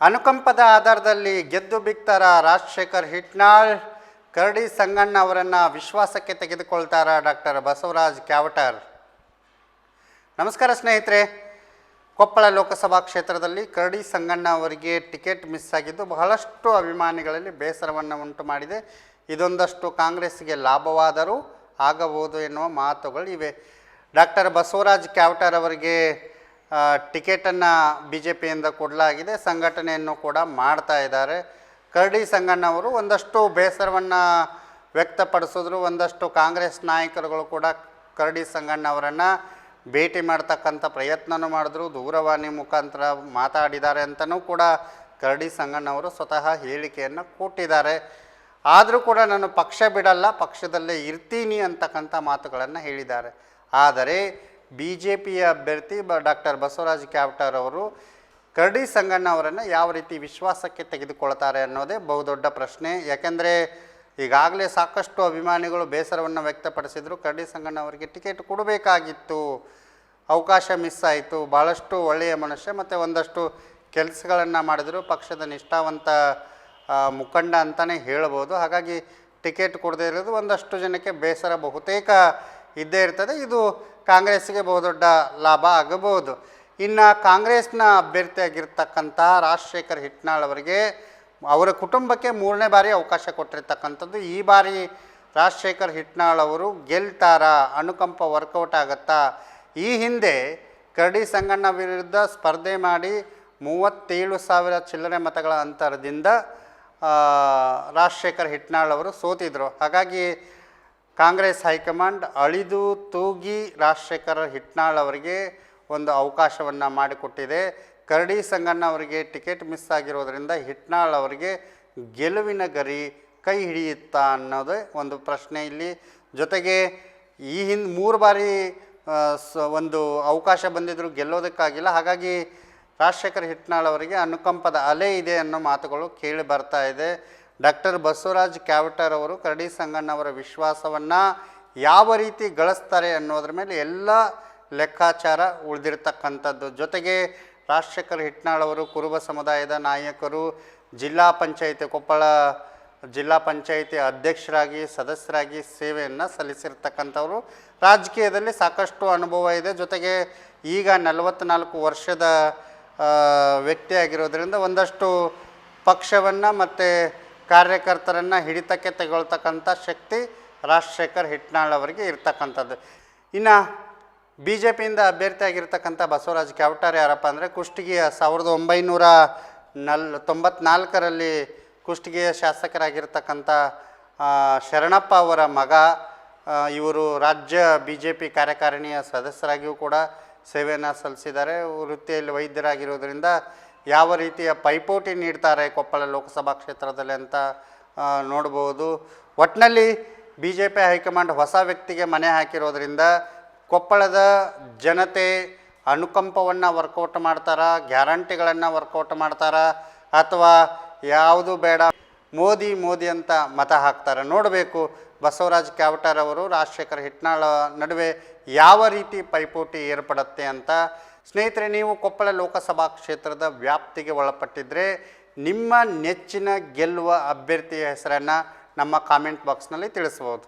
ಅನುಕಂಪದ ಆಧಾರದಲ್ಲಿ ಗೆದ್ದು ಬಿಕ್ತಾರ ರಾಜಶೇಖರ್ ಹಿಟ್ನಾಳ್. ಕರಡಿ ಸಂಗಣ್ಣ ಅವರನ್ನು ವಿಶ್ವಾಸಕ್ಕೆ ತೆಗೆದುಕೊಳ್ತಾರ ಡಾಕ್ಟರ್ ಬಸವರಾಜ್ ಕ್ಯಾವಟರ್. ನಮಸ್ಕಾರ ಸ್ನೇಹಿತರೆ. ಕೊಪ್ಪಳ ಲೋಕಸಭಾ ಕ್ಷೇತ್ರದಲ್ಲಿ ಕರಡಿ ಸಂಗಣ್ಣ ಅವರಿಗೆ ಟಿಕೆಟ್ ಮಿಸ್ ಆಗಿದ್ದು ಬಹಳಷ್ಟು ಅಭಿಮಾನಿಗಳಲ್ಲಿ ಬೇಸರವನ್ನು ಉಂಟು ಮಾಡಿದೆ. ಇದೊಂದಷ್ಟು ಕಾಂಗ್ರೆಸ್ಗೆ ಲಾಭವಾದರೂ ಆಗಬಹುದು ಎನ್ನುವ ಮಾತುಗಳು ಇವೆ. ಡಾಕ್ಟರ್ ಬಸವರಾಜ್ ಕ್ಯಾವಟರ್ ಅವರಿಗೆ ಟಿಕೆಟನ್ನು ಬಿ ಜೆ ಪಿಯಿಂದ ಕೊಡಲಾಗಿದೆ, ಸಂಘಟನೆಯನ್ನು ಕೂಡ ಮಾಡ್ತಾ ಇದ್ದಾರೆ. ಕರಡಿ ಸಂಗಣ್ಣವರು ಒಂದಷ್ಟು ಬೇಸರವನ್ನು ವ್ಯಕ್ತಪಡಿಸಿದ್ರು, ಒಂದಷ್ಟು ಕಾಂಗ್ರೆಸ್ ನಾಯಕರುಗಳು ಕೂಡ ಕರಡಿ ಸಂಗಣ್ಣ ಅವರನ್ನು ಭೇಟಿ ಮಾಡ್ತಕ್ಕಂಥ ಪ್ರಯತ್ನವೂ ಮಾಡಿದ್ರು. ದೂರವಾಣಿ ಮುಖಾಂತರ ಮಾತಾಡಿದ್ದಾರೆ ಅಂತಲೂ ಕೂಡ ಕರಡಿ ಸಂಗಣ್ಣವರು ಸ್ವತಃ ಹೇಳಿಕೆಯನ್ನು ಕೊಟ್ಟಿದ್ದಾರೆ. ಆದರೂ ಕೂಡ ನಾನು ಪಕ್ಷ ಬಿಡಲ್ಲ, ಪಕ್ಷದಲ್ಲೇ ಇರ್ತೀನಿ ಅಂತಕ್ಕಂಥ ಮಾತುಗಳನ್ನು ಹೇಳಿದ್ದಾರೆ. ಆದರೆ ಬಿ ಜೆ ಪಿಯ ಅಭ್ಯರ್ಥಿ ಬ, ಡಾಕ್ಟರ್ ಬಸವರಾಜ್ ಕ್ಯಾಪ್ಟರ್ ಅವರು ಕರಡಿ ಸಂಗಣ್ಣ ಅವರನ್ನು ಯಾವ ರೀತಿ ವಿಶ್ವಾಸಕ್ಕೆ ತೆಗೆದುಕೊಳ್ತಾರೆ ಅನ್ನೋದೇ ಬಹುದೊಡ್ಡ ಪ್ರಶ್ನೆ. ಯಾಕೆಂದರೆ ಈಗಾಗಲೇ ಸಾಕಷ್ಟು ಅಭಿಮಾನಿಗಳು ಬೇಸರವನ್ನು ವ್ಯಕ್ತಪಡಿಸಿದರು. ಕರಡಿ ಸಂಗಣ್ಣ ಅವರಿಗೆ ಟಿಕೆಟ್ ಕೊಡಬೇಕಾಗಿತ್ತು. ಅವಕಾಶ ಮಿಸ್ ಆಯಿತು. ಭಾಳಷ್ಟು ಒಳ್ಳೆಯ ಮನುಷ್ಯ ಮತ್ತು ಒಂದಷ್ಟು ಕೆಲಸಗಳನ್ನು ಮಾಡಿದರು. ಪಕ್ಷದ ನಿಷ್ಠಾವಂತ ಮುಖಂಡ ಅಂತಲೇ ಹೇಳ್ಬೋದು. ಹಾಗಾಗಿ ಟಿಕೆಟ್ ಕೊಡದೇ ಇರೋದು ಒಂದಷ್ಟು ಜನಕ್ಕೆ ಬೇಸರ ಬಹುತೇಕ ಇದ್ದೇ ಇರ್ತದೆ. ಇದು ಕಾಂಗ್ರೆಸ್ಸಿಗೆ ಬಹುದೊಡ್ಡ ಲಾಭ ಆಗಬಹುದು. ಇನ್ನು ಕಾಂಗ್ರೆಸ್ನ ಅಭ್ಯರ್ಥಿಯಾಗಿರ್ತಕ್ಕಂಥ ರಾಜಶೇಖರ್ ಹಿಟ್ನಾಳ್ ಅವರಿಗೆ ಅವರ ಕುಟುಂಬಕ್ಕೆ ಮೂರನೇ ಬಾರಿ ಅವಕಾಶ ಕೊಟ್ಟಿರ್ತಕ್ಕಂಥದ್ದು. ಈ ಬಾರಿ ರಾಜಶೇಖರ್ ಹಿಟ್ನಾಳ್ ಅವರು ಗೆಲ್ತಾರ, ಅನುಕಂಪ ವರ್ಕೌಟ್ ಆಗುತ್ತಾ? ಈ ಹಿಂದೆ ಕರಡಿ ಸಂಗಣ್ಣ ವಿರುದ್ಧ ಸ್ಪರ್ಧೆ ಮಾಡಿ ಮೂವತ್ತೇಳು ಸಾವಿರ ಚಿಲ್ಲರೆ ಮತಗಳ ಅಂತರದಿಂದ ರಾಜಶೇಖರ್ ಹಿಟ್ನಾಳ್ ಅವರು ಸೋತಿದ್ರು. ಹಾಗಾಗಿ ಕಾಂಗ್ರೆಸ್ ಹೈಕಮಾಂಡ್ ಅಳಿದು ತೂಗಿ ರಾಜಶೇಖರ ಹಿಟ್ನಾಳ್ ಅವರಿಗೆ ಒಂದು ಅವಕಾಶವನ್ನು ಮಾಡಿಕೊಟ್ಟಿದೆ. ಕರಡಿ ಸಂಗಣ್ಣ ಅವರಿಗೆ ಟಿಕೆಟ್ ಮಿಸ್ ಆಗಿರೋದರಿಂದ ಹಿಟ್ನಾಳ್ ಅವರಿಗೆ ಗೆಲುವಿನ ಗರಿ ಕೈ ಹಿಡಿಯುತ್ತಾ ಅನ್ನೋದೇ ಒಂದು ಪ್ರಶ್ನೆ ಇಲ್ಲಿ. ಜೊತೆಗೆ ಈ ಹಿಂದೆ ಮೂರು ಬಾರಿ ಒಂದು ಅವಕಾಶ ಬಂದಿದ್ದರೂ ಗೆಲ್ಲೋದಕ್ಕಾಗಿಲ್ಲ. ಹಾಗಾಗಿ ರಾಜಶೇಖರ್ ಹಿಟ್ನಾಳ್ ಅವರಿಗೆ ಅನುಕಂಪದ ಅಲೆ ಇದೆ ಅನ್ನೋ ಮಾತುಗಳು ಕೇಳಿ ಬರ್ತಾ ಇದೆ. ಡಾಕ್ಟರ್ ಬಸವರಾಜ್ ಕ್ಯಾವಟರ್ ಅವರು ಕರಡಿ ಸಂಗಣ್ಣ ಅವರ ವಿಶ್ವಾಸವನ್ನು ಯಾವ ರೀತಿ ಗಳಿಸ್ತಾರೆ ಅನ್ನೋದ್ರ ಮೇಲೆ ಎಲ್ಲ ಲೆಕ್ಕಾಚಾರ ಉಳಿದಿರ್ತಕ್ಕಂಥದ್ದು. ಜೊತೆಗೆ ರಾಜಶೇಖರ್ ಹಿಟ್ನಾಳವರು ಕುರುಬ ಸಮುದಾಯದ ನಾಯಕರು, ಜಿಲ್ಲಾ ಪಂಚಾಯಿತಿ ಕೊಪ್ಪಳ, ಜಿಲ್ಲಾ ಪಂಚಾಯಿತಿ ಅಧ್ಯಕ್ಷರಾಗಿ, ಸದಸ್ಯರಾಗಿ ಸೇವೆಯನ್ನು ಸಲ್ಲಿಸಿರ್ತಕ್ಕಂಥವರು. ರಾಜಕೀಯದಲ್ಲಿ ಸಾಕಷ್ಟು ಅನುಭವ ಇದೆ. ಜೊತೆಗೆ ಈಗ ನಲವತ್ತ್ನಾಲ್ಕು ವರ್ಷದ ವ್ಯಕ್ತಿಯಾಗಿರೋದ್ರಿಂದ ಒಂದಷ್ಟು ಪಕ್ಷವನ್ನು ಮತ್ತು ಕಾರ್ಯಕರ್ತರನ್ನು ಹಿಡಿತಕ್ಕೆ ತೆಗೊಳ್ತಕ್ಕಂಥ ಶಕ್ತಿ ರಾಜಶೇಖರ್ ಹಿಟ್ನಾಳ್ ಅವರಿಗೆ ಇರ್ತಕ್ಕಂಥದ್ದು. ಇನ್ನು ಬಿ ಜೆ ಪಿಯಿಂದ ಅಭ್ಯರ್ಥಿಯಾಗಿರ್ತಕ್ಕಂಥ ಬಸವರಾಜ್ ಕ್ಯಾವಟಾರ್ ಯಾರಪ್ಪ ಅಂದರೆ ಕುಷ್ಟಗಿಯ ಸಾವಿರದ ಒಂಬೈನೂರ ನಲ್, ತೊಂಬತ್ನಾಲ್ಕರಲ್ಲಿ ಕುಷ್ಟಗಿಯ ಶಾಸಕರಾಗಿರ್ತಕ್ಕಂಥ ಶರಣಪ್ಪ ಅವರ ಮಗ ಇವರು ರಾಜ್ಯ ಬಿ ಜೆ ಪಿ ಕಾರ್ಯಕಾರಿಣಿಯ ಸದಸ್ಯರಾಗಿಯೂ ಕೂಡ ಸೇವೆಯನ್ನು ಸಲ್ಲಿಸಿದ್ದಾರೆ. ವೃತ್ತಿಯಲ್ಲಿ ವೈದ್ಯರಾಗಿರೋದ್ರಿಂದ ಯಾವ ರೀತಿಯ ಪೈಪೋಟಿ ನೀಡ್ತಾರೆ ಕೊಪ್ಪಳ ಲೋಕಸಭಾ ಕ್ಷೇತ್ರದಲ್ಲಿ ಅಂತ ನೋಡ್ಬೋದು. ಒಟ್ಟಿನಲ್ಲಿ ಬಿ ಜೆ ಪಿ ಹೈಕಮಾಂಡ್ ಹೊಸ ವ್ಯಕ್ತಿಗೆ ಮನೆ ಹಾಕಿರೋದ್ರಿಂದ ಕೊಪ್ಪಳದ ಜನತೆ ಅನುಕಂಪವನ್ನು ವರ್ಕೌಟ್ ಮಾಡ್ತಾರ, ಗ್ಯಾರಂಟಿಗಳನ್ನು ವರ್ಕೌಟ್ ಮಾಡ್ತಾರ, ಅಥವಾ ಯಾವುದು ಬೇಡ, ಮೋದಿ ಮೋದಿ ಅಂತ ಮತ ಹಾಕ್ತಾರೆ? ನೋಡಬೇಕು. ಬಸವರಾಜ್ ಕ್ಯಾವಟರ್ ಅವರು, ರಾಜಶೇಖರ್ ಹಿಟ್ನಾಳ ನಡುವೆ ಯಾವ ರೀತಿ ಪೈಪೋಟಿ ಏರ್ಪಡುತ್ತೆ ಅಂತ ಸ್ನೇಹಿತರೆ, ನೀವು ಕೊಪ್ಪಳ ಲೋಕಸಭಾ ಕ್ಷೇತ್ರದ ವ್ಯಾಪ್ತಿಗೆ ಒಳಪಟ್ಟಿದ್ದರೆ ನಿಮ್ಮ ನೆಚ್ಚಿನ ಗೆಲ್ಲುವ ಅಭ್ಯರ್ಥಿಯ ಹೆಸರನ್ನು ನಮ್ಮ ಕಾಮೆಂಟ್ ಬಾಕ್ಸ್ನಲ್ಲಿ ತಿಳಿಸ್ಬೋದು